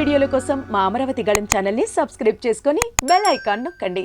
వీడియోల కోసం మా అమరావతి గళం ఛానల్ని సబ్స్క్రైబ్ చేసుకుని బెల్ ఐకాన్ నొక్కండి.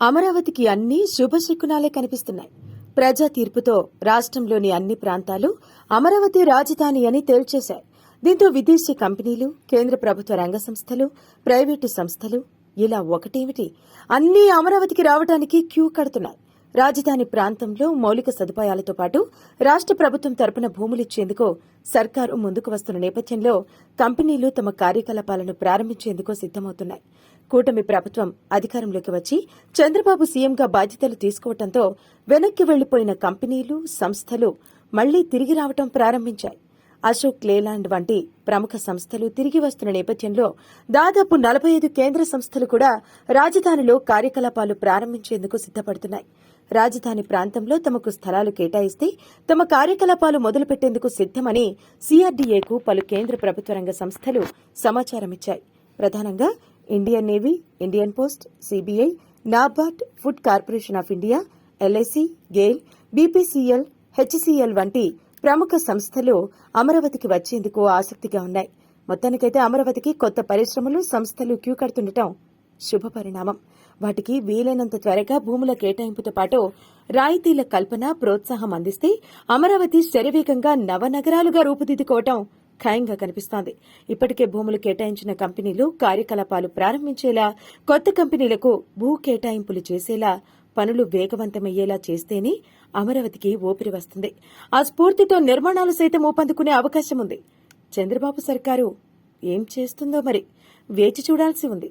అమరావతికి అన్ని శుభశకునాలే కనిపిస్తున్నాయి. ప్రజా తీర్పుతో రాష్ట్రంలోని అన్ని ప్రాంతాలు అమరావతి రాజధాని అని తేల్చేశాయి. దీంతో విదేశీ కంపెనీలు కేంద్ర ప్రభుత్వ రంగ సంస్థలు ప్రైవేటు సంస్థలు ఇలా ఒకటేమిటి? అన్నీ అమరావతికి రావడానికి క్యూ కడుతున్నాయి. రాజధాని ప్రాంతంలో మౌలిక సదుపాయాలతో పాటు రాష్ట్ర ప్రభుత్వం తరపున భూములిచ్చేందుకు సర్కారు ముందుకు వస్తున్న నేపథ్యంలో కంపెనీలు తమ కార్యకలాపాలను ప్రారంభించేందుకు సిద్దమవుతున్నాయి కూటమి ప్రభుత్వం అధికారంలోకి వచ్చి చంద్రబాబు సీఎంగా బాధ్యతలు తీసుకోవడంతో వెనక్కి వెళ్ళిపోయిన కంపెనీలు సంస్థలు మళ్ళీ తిరిగి రావటం ప్రారంభించాయి. అశోక్ లేలాండ్ వంటి ప్రముఖ సంస్థలు తిరిగి వస్తున్న నేపథ్యంలో దాదాపు నలభై ఐదు కేంద్ర సంస్థలు కూడా రాజధానిలో కార్యకలాపాలు ప్రారంభించేందుకు సిద్దపడుతున్నాయి రాజధాని ప్రాంతంలో తమకు స్థలాలు కేటాయిస్తే తమ కార్యకలాపాలు మొదలుపెట్టేందుకు సిద్దమని సీఆర్డీఏకు పలు కేంద్ర ప్రభుత్వ రంగ సంస్థలు సమాచారమిచ్చాయి. ప్రధానంగా Indian Navy Indian Post CBI NABARD Food Corporation of India LIC GAIL BPCL HCL వంటి ప్రముఖ సంస్థలు అమరావతికి వచ్చేందుకు ఆసక్తిగా ఉన్నాయి. మొత్తానికైతే అమరావతికి కొత్త పరిశ్రమలు సంస్థలు క్యూ కడుతుండటం శుభపరిణామం. వాటికి వీలైనంత త్వరగా భూముల కేటాయింపుతో పాటు రాయితీల కల్పన ప్రోత్సాహం అందిస్తే అమరావతి శరవేగంగా నవనగరాలుగా రూపుదిద్దుకోవటం ఖాయంగా కనిపిస్తోంది. ఇప్పటికే భూములు కేటాయించిన కంపెనీలు కార్యకలాపాలు ప్రారంభించేలా కొత్త కంపెనీలకు భూ కేటాయింపులు చేసేలా పనులు వేగవంతమయ్యేలా చేస్తేనే అమరావతికి ఊపిరి వస్తుంది. ఆ స్ఫూర్తితో నిర్మాణాలు సైతం ఊపందుకునే అవకాశం ఉంది చంద్రబాబు సర్కారు ఏం చేస్తుందో మరి? వేచి చూడాల్సి ఉంది.